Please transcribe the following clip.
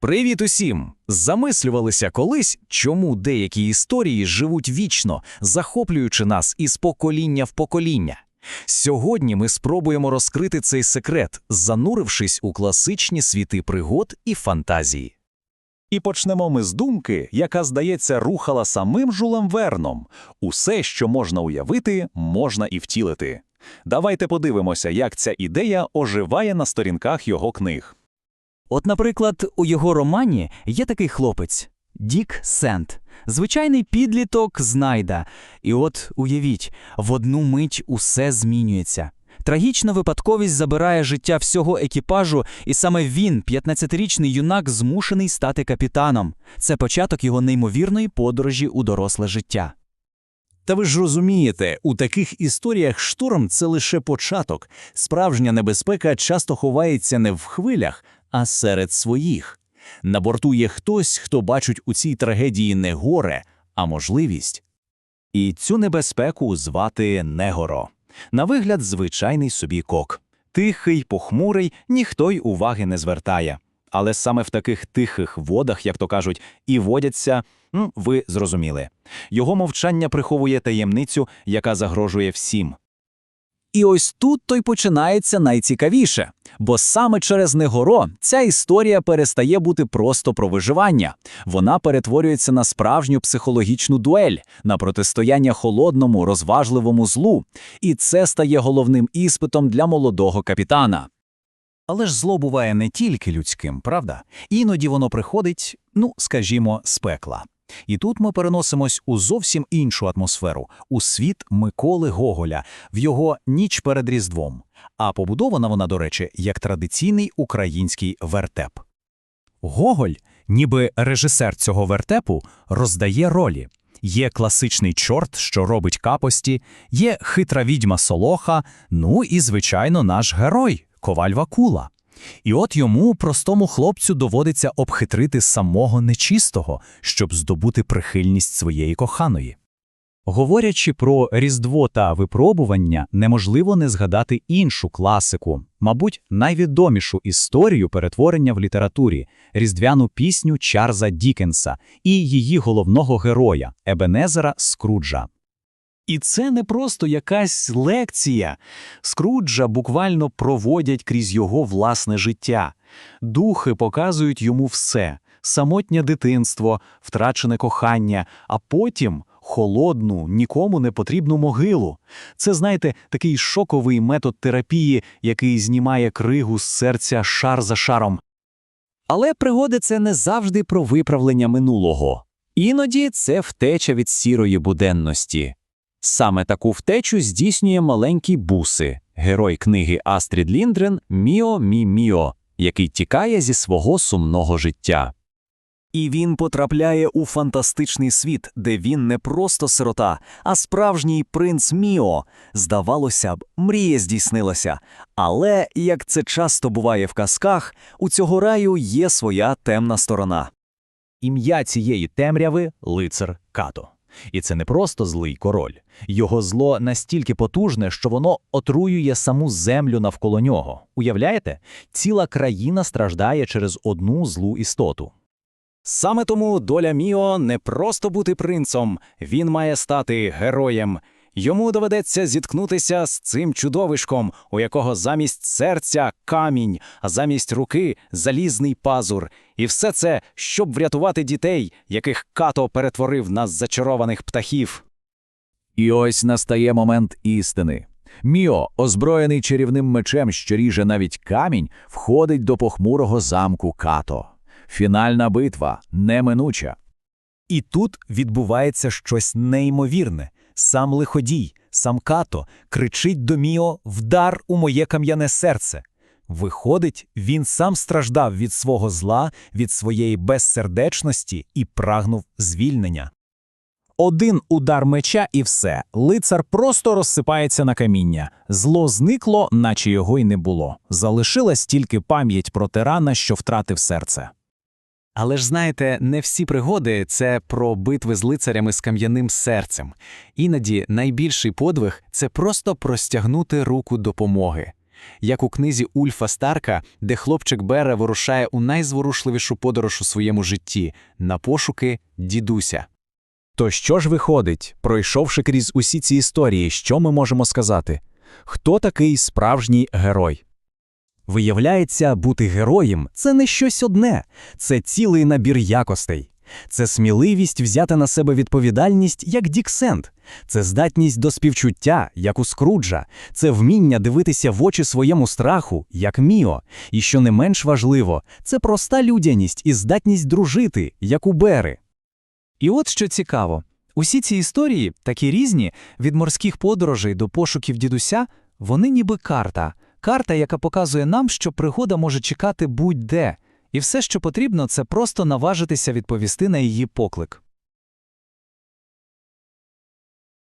Привіт усім! Замислювалися колись, чому деякі історії живуть вічно, захоплюючи нас із покоління в покоління. Сьогодні ми спробуємо розкрити цей секрет, занурившись у класичні світи пригод і фантазії. І почнемо ми з думки, яка, здається, рухала самим Жулем Верном. Усе, що можна уявити, можна і втілити. Давайте подивимося, як ця ідея оживає на сторінках його книг. От, наприклад, у його романі є такий хлопець Дік Сент, звичайний підліток знайда. І от уявіть, в одну мить усе змінюється. Трагічна випадковість забирає життя всього екіпажу, і саме він, 15-річний юнак, змушений стати капітаном. Це початок його неймовірної подорожі у доросле життя. Та ви ж розумієте, у таких історіях шторм це лише початок. Справжня небезпека часто ховається не в хвилях, а серед своїх. На борту є хтось, хто бачить у цій трагедії не горе, а можливість. І цю небезпеку звати Негоро. На вигляд, звичайний собі кок. Тихий, похмурий, ніхто й уваги не звертає. Але саме в таких тихих водах, як то кажуть, і водяться, ви зрозуміли. Його мовчання приховує таємницю, яка загрожує всім. І ось тут то й починається найцікавіше, бо саме через Негоро ця історія перестає бути просто про виживання. Вона перетворюється на справжню психологічну дуель, на протистояння холодному, розважливому злу. І це стає головним іспитом для молодого капітана. Але ж зло буває не тільки людським, правда? Іноді воно приходить, ну, скажімо, з пекла. І тут ми переносимось у зовсім іншу атмосферу, у світ Миколи Гоголя, в його ніч перед Різдвом. А побудована вона, до речі, як традиційний український вертеп. Гоголь, ніби режисер цього вертепу, роздає ролі. Є класичний чорт, що робить капості, є хитра відьма Солоха, ну і, звичайно, наш герой Коваль Вакула. І от йому, простому хлопцю, доводиться обхитрити самого нечистого, щоб здобути прихильність своєї коханої. Говорячи про Різдво та випробування, неможливо не згадати іншу класику, мабуть, найвідомішу історію перетворення в літературі різдвяну пісню Чарза Дікенса і її головного героя Ебенезера Скруджа. І це не просто якась лекція. Скруджа буквально проводять крізь його власне життя. Духи показують йому все: самотнє дитинство, втрачене кохання, а потім холодну, нікому не потрібну могилу. Це, знаєте, такий шоковий метод терапії, який знімає кригу з серця шар за шаром. Але пригоди це не завжди про виправлення минулого. Іноді це втеча від сірої буденності. Саме таку втечу здійснює маленький буси, герой книги Астрід Ліндрен Міо Мі Міо, який тікає зі свого сумного життя. І він потрапляє у фантастичний світ, де він не просто сирота, а справжній принц Міо. Здавалося б, мрія здійснилася. Але, як це часто буває в казках, у цього раю є своя темна сторона. Ім'я цієї темряви лицар Като. І це не просто злий король. Його зло настільки потужне, що воно отруює саму землю навколо нього. Уявляєте? Ціла країна страждає через одну злу істоту. Саме тому доля Міо не просто бути принцом, він має стати героєм. Йому доведеться зіткнутися з цим чудовишком, у якого замість серця камінь, а замість руки залізний пазур. І все це, щоб врятувати дітей, яких като перетворив на зачарованих птахів. І ось настає момент істини. Міо, озброєний чарівним мечем, що ріже навіть камінь, входить до похмурого замку Като. Фінальна битва неминуча. І тут відбувається щось неймовірне. Сам лиходій, сам Като кричить до Міо «Вдар у моє кам'яне серце». Виходить, він сам страждав від свого зла, від своєї безсердечності і прагнув звільнення. Один удар меча і все. Лицар просто розсипається на каміння. Зло зникло, наче його й не було. Залишилась тільки пам'ять про тирана, що втратив серце. Але ж знаєте, не всі пригоди це про битви з лицарями з кам'яним серцем. Іноді найбільший подвиг це просто простягнути руку допомоги. як у книзі Ульфа Старка, де хлопчик Бере вирушає у найзворушливішу подорож у своєму житті на пошуки дідуся. То що ж виходить, пройшовши крізь усі ці історії, що ми можемо сказати? Хто такий справжній герой? Виявляється, бути героєм це не щось одне, це цілий набір якостей. Це сміливість взяти на себе відповідальність, як Діксент, це здатність до співчуття, як у Скруджа, це вміння дивитися в очі своєму страху, як Міо. І що не менш важливо, це проста людяність і здатність дружити, як у Бери. І от що цікаво: усі ці історії, такі різні, від морських подорожей до пошуків дідуся, вони ніби карта. Карта, яка показує нам, що пригода може чекати будь-де, і все, що потрібно, це просто наважитися відповісти на її поклик.